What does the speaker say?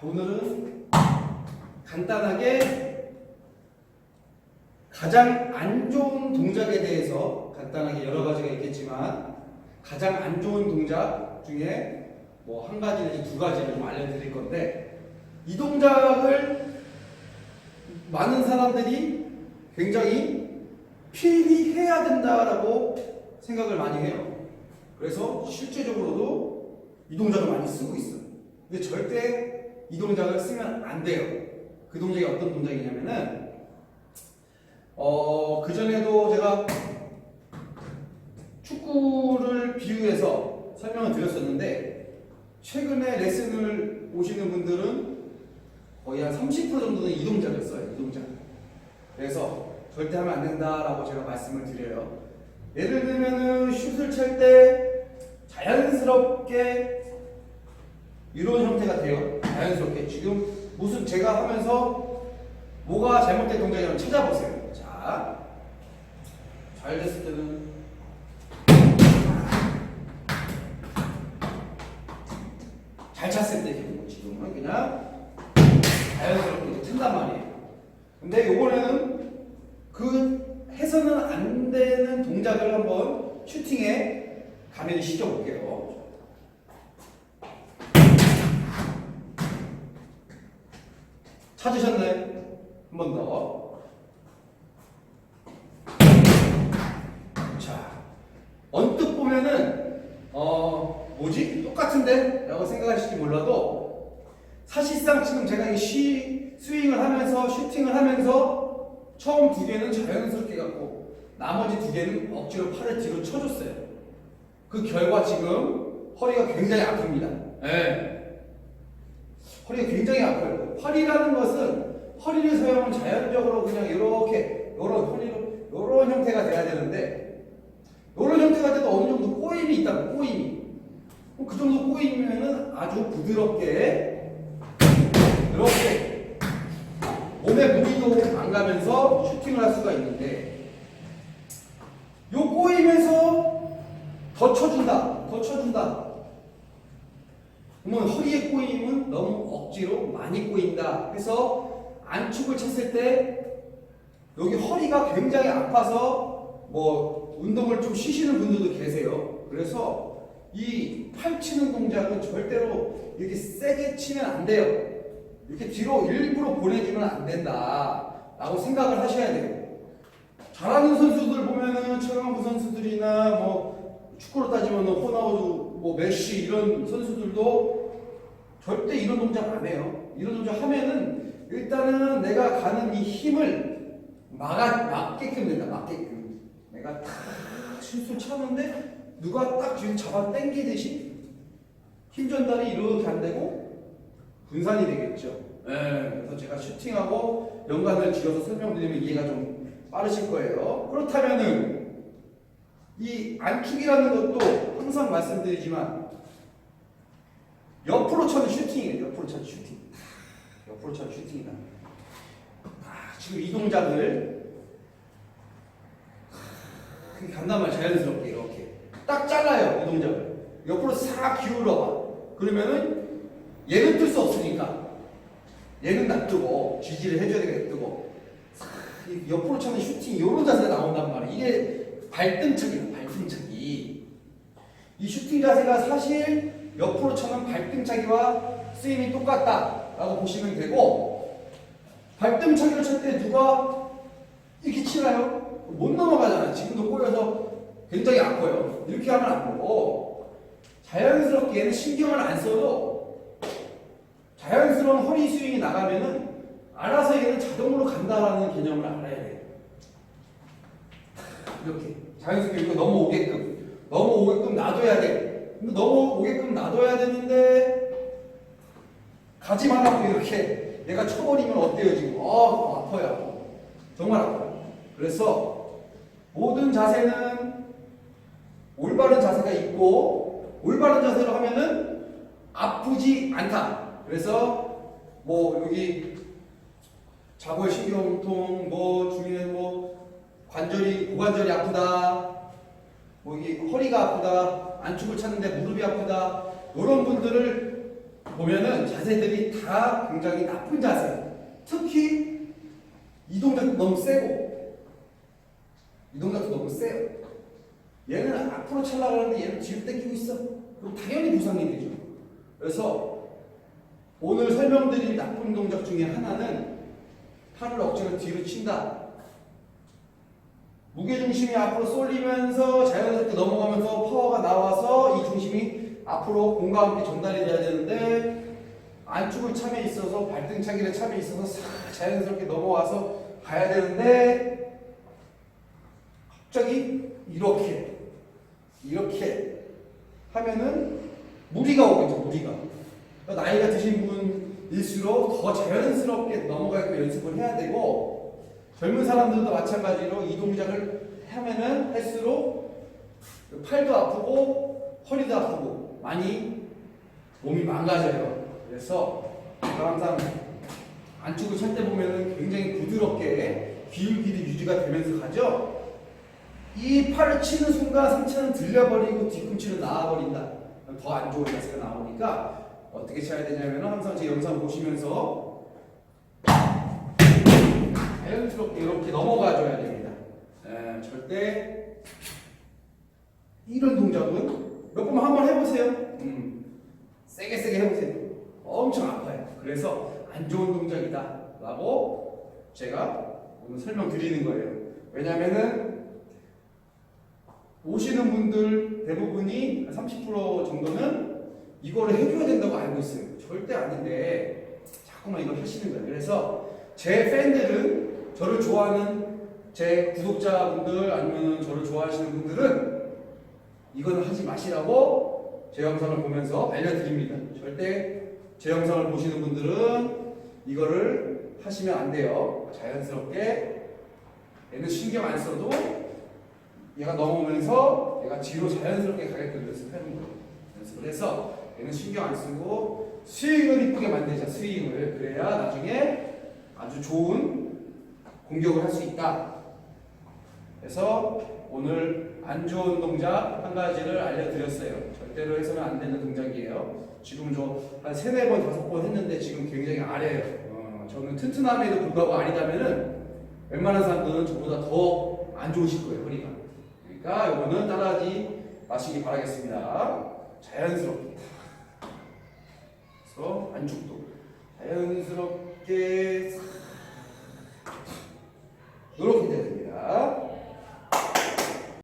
오늘은 간단하게 가장 안 좋은 동작에 대해서 간단하게 여러 가지가 있겠지만 가장 안 좋은 동작 중에 뭐 한 가지 내지 두 가지를 좀 알려드릴 건데 이 동작을 많은 사람들이 굉장히 피해야 된다라고 생각을 많이 해요. 그래서 실제적으로도 이 동작을 많이 쓰고 있어요. 근데 절대 이 동작을 쓰면 안 돼요. 그 동작이 어떤 동작이냐면은 어, 그전에도 제가 축구를 비유해서 설명을 드렸었는데 최근에 레슨을 오시는 분들은 거의 한 30% 정도는 이 동작을 써요. 이 동작. 그래서 절대 하면 안 된다라고 제가 말씀을 드려요. 예를 들면은 슛을 찰 때 자연스럽게 이런 형태가 돼요. 자연스럽게 지금 무슨 제가 하면서 뭐가 잘못된 동작이라면 찾아보세요. 자, 잘 됐을 때는 잘 찼을 때 되는 지금은 그냥 자연스럽게 이제 튼단 말이에요. 근데 요번에는 그 해서는 안 되는 동작을 한번 슈팅에 가면을 시켜볼게요. 찾으셨나요? 한 번 더. 자, 언뜻 보면은 어 뭐지 똑같은데? 라고 생각하실지 몰라도 사실상 지금 제가 이 쉬, 스윙을 하면서 슈팅을 하면서 처음 두 개는 자연스럽게 갖고 나머지 두 개는 억지로 팔을 뒤로 쳐줬어요. 그 결과 지금 허리가 굉장히 아픕니다. 예. 허리가 굉장히 아파요. 팔이라는 것은 허리를 사용하면 자연적으로 그냥 이렇게 이런 허리로 이런 형태가 돼야 되는데 이런 형태가 돼도 어느 정도 꼬임이 있다고 꼬임이. 그 정도 꼬임이면은 아주 부드럽게 이렇게 몸에 무리도 안 가면서 슈팅을 할 수가 있는데 요 꼬임에서 더 쳐준다, 더 쳐준다. 그러면 허리의 꼬임은 너무 억지로 많이 꼬인다 해서 안축을 쳤을 때 여기 허리가 굉장히 아파서 뭐 운동을 좀 쉬시는 분들도 계세요. 그래서 이 팔 치는 동작은 절대로 이렇게 세게 치면 안 돼요. 이렇게 뒤로 일부러 보내주면 안 된다. 라고 생각을 하셔야 돼요. 잘하는 선수들 보면은 최강부 선수들이나 뭐 축구로 따지면 호나우두, 뭐 메시 이런 선수들도 절대 이런 동작 안 해요. 이런 동작 하면은 일단은 내가 가는 이 힘을 막아 막게끔 된다. 막게끔. 내가 탁 실수 쳤는데 누가 딱 뒤에서 잡아 당기듯이 힘 전달이 이렇게 안 되고 분산이 되겠죠. 예, 그래서 제가 슈팅하고 연관을 지어서 설명드리면 이해가 좀 빠르실 거예요. 그렇다면은 이 안축이라는 것도 항상 말씀드리지만 옆으로 쳐는 슈팅이에요. 옆으로 쳐는 슈팅. 옆으로 쳐는 슈팅이다. 아, 지금 이 동작을 간단말 자연스럽게 이렇게 딱 잘라요. 이 동작을 옆으로 싹 기울어봐. 그러면은 얘는 뜰 수 없으니까 얘는 놔두고 지지를 해줘야 되겠 놔두고 싹 이렇게 옆으로 쳐는 슈팅 이런 자세가 나온단 말이에요. 이게 발등차기다. 발등차기. 이 슈팅 자세가 사실 옆으로 쳐는 발등차기와 스윙이 똑같다라고 보시면 되고 발등차기를 칠때 누가 이렇게 치나요? 못 넘어가잖아. 지금도 꼬여서 굉장히 아파요. 이렇게 하면 안 되고 자연스럽게 얘는 신경을 안 써도 자연스러운 허리 스윙이 나가면은 알아서 얘는 자동으로 간다라는 개념을 알아야 돼요. 이렇게 자연스럽게 이거 넘어오게끔 넘어오게끔 놔둬야 돼. 근데 넘어오게끔 놔둬야 되는데 가지 말라고 이렇게 내가 쳐버리면 어때요 지금? 아 아파요. 정말 아파요. 그래서 모든 자세는 올바른 자세가 있고 올바른 자세로 하면은 아프지 않다. 그래서 뭐 여기 자골 신경통 뭐 중에 뭐 관절이 고관절이 아프다. 뭐 이게 허리가 아프다. 안축을 찾는데 무릎이 아프다. 이런 분들을 보면은 자세들이 다 굉장히 나쁜 자세. 특히 이 동작도 너무 세고 이 동작도 너무 세요. 얘는 앞으로 찰나가는데 얘는 뒤로 당기고 있어. 그럼 당연히 부상이 되죠. 그래서 오늘 설명드릴 나쁜 동작 중에 하나는 팔을 억지로 뒤로 친다. 무게중심이 앞으로 쏠리면서 자연스럽게 넘어가면서 파워가 나와서 이 중심이 앞으로 공과 함께 전달이 돼야 되는데 안쪽을 참에 있어서 발등차기를 참에 있어서 싹 자연스럽게 넘어와서 가야 되는데 갑자기 이렇게 이렇게 하면은 무리가 오겠죠 무리가. 나이가 드신 분일수록 더 자연스럽게 넘어가고 연습을 해야 되고 젊은 사람들도 마찬가지로 이 동작을 하면은 할수록 팔도 아프고 허리도 아프고 많이 몸이 망가져요. 그래서 제가 항상 안쪽을 찰 때 보면은 굉장히 부드럽게 기울기도 유지가 되면서 가죠. 이 팔을 치는 순간 상체는 들려버리고 뒤꿈치는 나와버린다. 더 안 좋은 자세가 나오니까 어떻게 쳐야 되냐면 항상 제 영상 보시면서 자연스럽게 이렇게 넘어가줘야 됩니다. 에, 절대 이런 동작은 몇 번만 한번 해보세요. 음, 세게 세게 해보세요. 엄청 아파요. 그래서 안 좋은 동작이다 라고 제가 오늘 설명드리는 거예요. 왜냐면은 오시는 분들 대부분이 30% 정도는 이거를 해줘야 된다고 알고 있어요. 절대 아닌데 자꾸만 이걸 하시는 거예요. 그래서 제 팬들은 저를 좋아하는 제 구독자분들 아니면 저를 좋아하시는 분들은 이거는 하지 마시라고 제 영상을 보면서 알려드립니다. 절대 제 영상을 보시는 분들은 이거를 하시면 안 돼요. 자연스럽게 얘는 신경 안 써도 얘가 넘어오면서 얘가 뒤로 자연스럽게 가게끔 연습하는 거예요. 연습을 해서 얘는 신경 안 쓰고 스윙을 이쁘게 만들자. 스윙을 그래야 나중에 아주 좋은 공격을 할 수 있다. 그래서 오늘 안 좋은 동작 한 가지를 알려드렸어요. 절대로 해서는 안 되는 동작이에요. 지금 저한 세네 번, 다섯 번 했는데 지금 굉장히 아래예요. 어, 저는 튼튼함에도 불구하고 아니다면은 웬만한 사람들은 저보다 더 안 좋으실 거예요, 허리가. 그러니까 이거는 따라하지 마시기 바라겠습니다. 자연스럽게. 그래서 안쪽도 자연스럽게 싹 이렇게 돼야 됩니다.